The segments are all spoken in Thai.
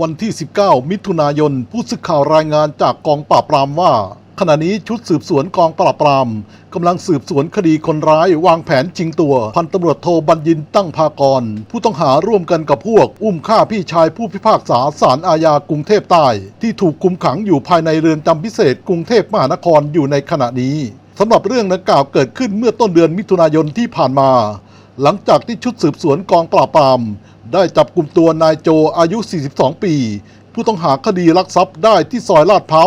วันที่ 19 มิถุนายน ผู้สื่อข่าวรายงานจากกองปราบปรามว่า ขณะนี้ชุดสืบสวนกองปราบปรามกำลังสืบสวนคดีคนร้ายวางแผนชิงตัว พันตำรวจโทบัญญินตั้งพากร ผู้ต้องหาร่วมกันกับพวก อุ้มฆ่าพี่ชายผู้พิพากษาศาลอาญากรุงเทพใต้ ที่ถูกคุมขังอยู่ภายในเรือนจำพิเศษกรุงเทพมหานครอยู่ในขณะนี้สำหรับเรื่องดังกล่าวเกิดขึ้นเมื่อต้นเดือนมิถุนายนที่ผ่านมา หลังจากที่ชุดสืบสวนกองปราบปราม ได้จับกลุ่มตัวนายโจอายุ 42 ปี ผู้ต้องหาคดีลักทรัพย์ได้ที่ซอยลาดพร้าว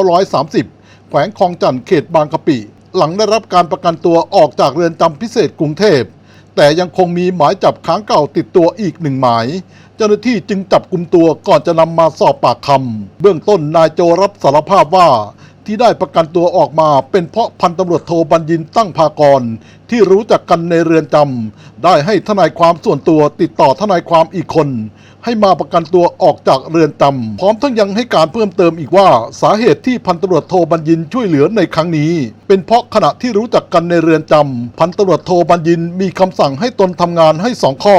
130 แขวงคลองจันทน์เขตบางกะปิ หลังได้รับการประกันตัวออกจากเรือนจำพิเศษกรุงเทพ แต่ยังคงมีหมายจับค้างเก่าติดตัวอีกหนึ่งหมาย เจ้าหน้าที่จึงจับกลุ่มตัวก่อนจะนำมาสอบปากคำเบื้องต้นนายโจรับสารภาพว่า ที่ได้ประกันตัวออกมาเป็นเพราะพันตำรวจโทบัญญินตั้งพากร ที่รู้จักกันในเรือนจำได้ให้ทนายความส่วนตัวติดต่อทนายความอีกคน ให้มาประกันตัวออกจากเรือนจำพร้อมทั้งยังให้การเพิ่มเติมอีกว่า สาเหตุที่พันตำรวจโทบัญญินช่วยเหลือในครั้งนี้ เป็นเพราะขณะที่รู้จักกันในเรือนจำพันตำรวจโทบัญญินมีคำสั่งให้ตนทำงานให้สองข้อ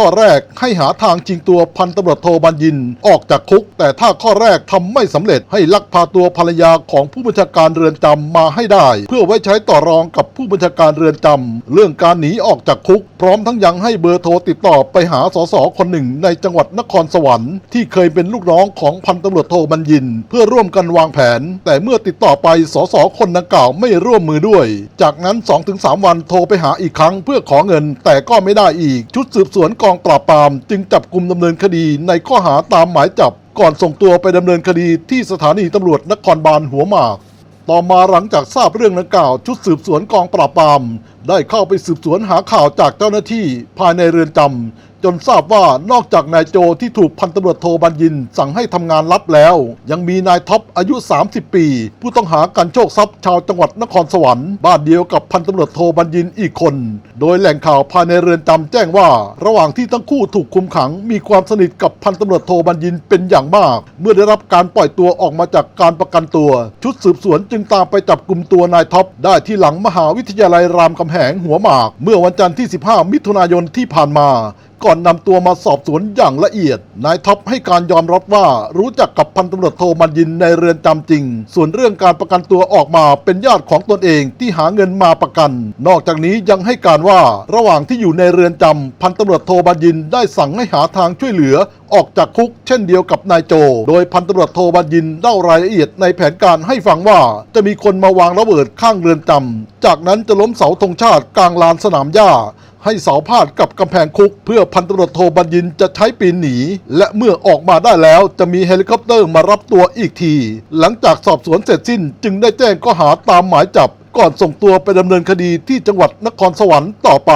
ข้อแรกให้หาทางชิงตัวพันตำรวจโทบัญญินออกจากคุก แต่ถ้าข้อแรกทำไม่สำเร็จให้ลักพาตัวภรรยาของผู้บัญชาการเรือนจำมาให้ได้ เพื่อไว้ใช้ต่อรองกับผู้บัญชาการเรือนจำเรื่องการหนีออกจากคุก พร้อมทั้งยังให้เบอร์โทรติดต่อไปหาสสคนหนึ่งในจังหวัดนครสวรรค์ที่เคยเป็นลูกน้องของพันตำรวจโทบัญญิน เพื่อร่วมกันวางแผน แต่เมื่อติดต่อไปสสคนดังกล่าวไม่ร่วมมือด้วย จากนั้น 2-3 วันโทรไปหาอีกครั้ง เพื่อขอเงินแต่ก็ไม่ได้อีกชุดสืบสวนกองปราบปราม จึงจับกลุ่มดำเนินคดีในข้อหาตามหมายจับ ก่อนส่งตัวไปดำเนินคดีที่สถานีตำรวจนครบาลหัวหมาก ต่อมาหลังจากทราบเรื่องดังกล่าวชุดสืบสวนกองปราบปราม ได้เข้าไปสืบสวนหาข่าวจากเจ้าหน้าที่ภายในเรือนจำจนทราบว่านอกจากนายโจที่ถูกพันตำรวจโทบัญญิน สั่งให้ทำงานลับแล้ว ยังมีนายท็อปอายุ 30 ปี ผู้ต้องหาการโชคทรัพย์ชาวจังหวัดนครสวรรค์บ้านเดียวกับพันตำรวจโทบัญญินอีกคน โดยแหล่งข่าวภายในเรือนจำแจ้งว่า ระหว่างที่ทั้งคู่ถูกคุมขัง มีความสนิทกับพันตำรวจโทบัญญินเป็นอย่างมาก เมื่อได้รับการปล่อยตัวออกมาจากการประกันตัว ชุดสืบสวนจึงตามไปจับกลุ่มตัวนายท็อปได้ที่หลังมหาวิทยาลัยรามคำแหแหงหัวหมาก เมื่อวันจันทร์ที่ 15 มิถุนายนที่ผ่านมา ก่อนนำตัวมาสอบสวนอย่างละเอียด นายท็อปให้การยอมรับว่ารู้จักกับพันตำรวจโทมันยินในเรือนจำจริง ส่วนเรื่องการประกันตัวออกมาเป็นญาติของตนเองที่หาเงินมาประกัน นอกจากนี้ยังให้การว่าระหว่างที่อยู่ในเรือนจำพันตำรวจโทบัญญินได้สั่งให้หาทางช่วยเหลือออกจากคุกเช่นเดียวกับนายโจ โดยพันตำรวจโทบัญญินเล่ารายละเอียดในแผนการให้ฟังว่าจะมีคนมาวางระเบิดข้างเรือนจำจากนั้นจะล้มเสาธงชาติกลางลานสนามหญ้า ให้เสาพาดกับกำแพงคุก เพื่อพันตำรวจโทบัญญินจะใช้ปีนหนี และเมื่อออกมาได้แล้วจะมีเฮลิคอปเตอร์มารับตัวอีกที หลังจากสอบสวนเสร็จสิ้นจึงได้แจ้งข้อหาตามหมายจับ ก่อนส่งตัวไปดำเนินคดีที่จังหวัดนครสวรรค์ต่อไป